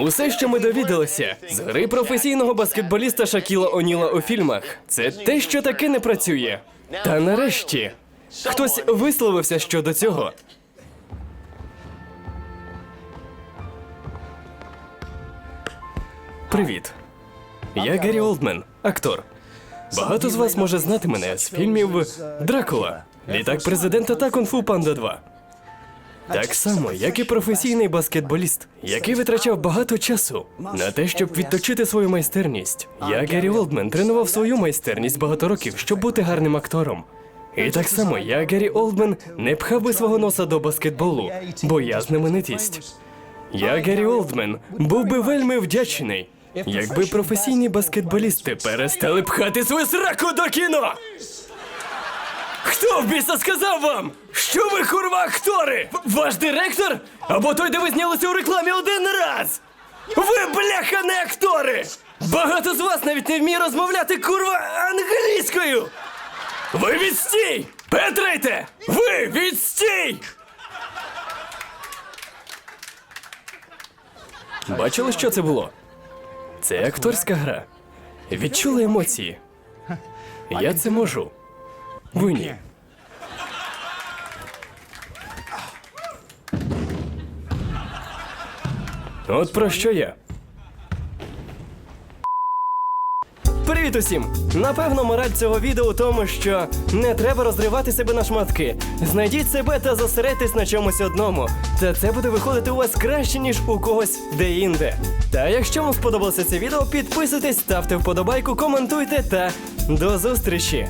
Усе, що ми довідалися з гри професійного баскетболіста Шакіла Оніла у фільмах, це те, що таки не працює. Та нарешті хтось висловився щодо цього. Привіт. Я Геррі Олдмен, актор. Багато з вас може знати мене з фільмів Дракула, Літак президента та Кунг-фу Панда 2. Так само, як і професійний баскетболіст, який витрачав багато часу на те, щоб відточити свою майстерність. Я, Геррі Олдмен, тренував свою майстерність багато років, щоб бути гарним актором. І так само я, Геррі Олдмен, не пхав би свого носа до баскетболу, бо я знаменитість. Я, Геррі Олдмен, був би вельми вдячний, якби професійні баскетболісти перестали пхати свою сраку до кіно. Хто в біса сказав вам? Що ви курва актори? Ваш директор? Або той, де ви знялися у рекламі один раз? Ви бляха не актори! Багато з вас навіть не вміє розмовляти курва англійською! Ви відстій! Петрайте! Ви відстій! Бачили, що це було? Це акторська гра. Відчули емоції. Я це можу. Ви ні. От про що я. Привіт усім! Напевно, мораль цього відео у тому, що не треба розривати себе на шматки. Знайдіть себе та зосередьтесь на чомусь одному. Та це буде виходити у вас краще, ніж у когось де-інде. Та якщо вам сподобалося це відео, підписуйтесь, ставте вподобайку, коментуйте та до зустрічі!